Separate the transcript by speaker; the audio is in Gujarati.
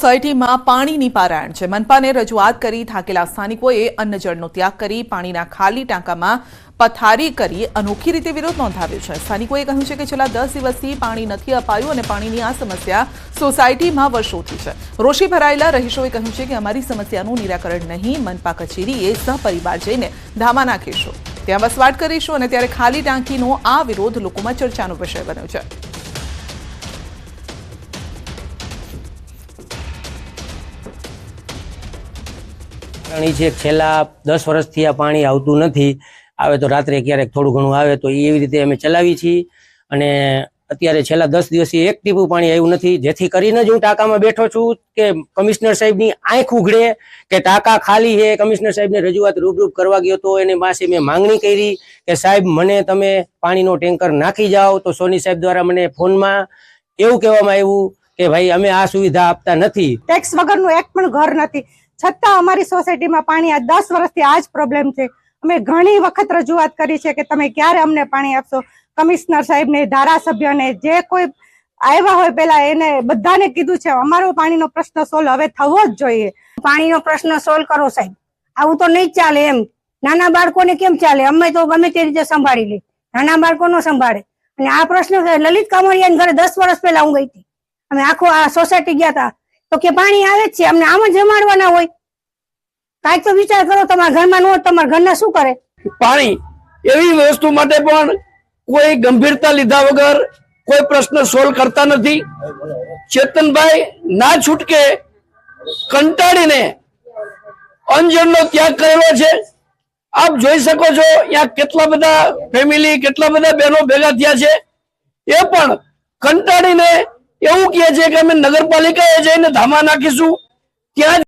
Speaker 1: સોસાયટીમાં પાણીની પારાયણ છે. મનપાને રજૂઆત કરી થાકેલા સ્થાનિકોએ અન્નજળનો ત્યાગ કરી પાણીના ખાલી ટાંકામાં પથારી કરી અનોખી રીતે વિરોધ નોંધાવ્યો છે. સ્થાનિકોએ કહ્યું છે કે છેલ્લા દસ દિવસથી પાણી નથી અપાયું અને પાણીની આ સમસ્યા સોસાયટીમાં વર્ષોથી છે. રોષે ભરાયેલા રહીશોએ કહ્યું છે કે અમારી સમસ્યાનું નિરાકરણ નહીં, મનપા કચેરીએ સહપરિવાર જઈને ધામા નાખીશું. ત્યાં વસવાટ કરીશું અને ત્યારે ખાલી ટાંકીનો આ વિરોધ લોકોમાં ચર્ચાનો વિષય બન્યો છે.
Speaker 2: પાણી છે. છેલ્લા દસ વર્ષથી આ પાણી આવતું નથી. આવે તો રાત્રે ક્યારેક થોડું ઘણું આવે તો એવી રીતે અમે ચલાવી છીએ. અને અત્યારે છેલ્લા દસ દિવસથી એક ટીપું પાણી આવ્યું નથી. જેથી કરીને જ હું ટાંકામાં બેઠો છું કે કમિશનર સાહેબની આંખ ઉઘડે, કે ટાંકા ખાલી છે. કમિશનર સાહેબને રજૂઆત રૂબરૂપ કરવા ગયો તો એની પાસે મેં માંગણી કરી કે સાહેબ, મને તમે પાણીનો ટેન્કર નાખી જાઓ. તો સોની સાહેબ દ્વારા મને ફોનમાં એવું કહેવામાં આવ્યું કે ભાઈ, અમે આ સુવિધા આપતા નથી.
Speaker 3: ટેક્સ વગરનું એક પણ ઘર નથી. છતાં અમારી સોસાયટીમાં પાણી આ દસ વર્ષથી આ જ પ્રોબ્લેમ છે. અમે ઘણી વખત રજૂઆત કરી છે કે તમે ક્યારે અમને પાણી આપશો? કમિશનર સાહેબને, ધારાસભ્યને, જે કોઈ આવ્યા હોય પેલા એને બધાને કીધું છે, અમારો પાણીનો પ્રશ્ન સોલ્વ હવે થવો જ જોઈએ.
Speaker 4: પાણીનો પ્રશ્ન સોલ્વ કરો સાહેબ. આવું તો નહીં ચાલે એમ. નાના બાળકોને કેમ ચાલે? અમે તો ગમે તે રીતે સંભાળી લે. નાના બાળકો નો સંભાળે. અને આ પ્રશ્ન લલિત કામડિયા ઘરે દસ વર્ષ પહેલા હું ગઈ હતી. અમે આખો આ સોસાયટી ગયા હતા. તો કે પાણી આવે જ છે. અમને આમ જ જમાડવાના હોય. કાંઈક તો વિચાર કરો, તમારા ઘરમાં નો તમારા ઘરના શું કરે?
Speaker 5: પાણી, એવી વસ્તુ માટે પણ કોઈ ગંભીરતા લીધા વગર કોઈ પ્રશ્ન સોલ્વ કરતા નથી. ચેતનભાઈ ના છૂટકે કંટાળીને અંજનનો ત્યાગ કરેલો છે. આપ જોઈ શકો છો ત્યાં કેટલા બધા ફેમિલી કેટલા બધા બહેનો ભેગા થયા છે. એ પણ કંટાળીને એવું કહે છે કે અમે નગરપાલિકાએ જઈને ધામા નાખીશું. ત્યાં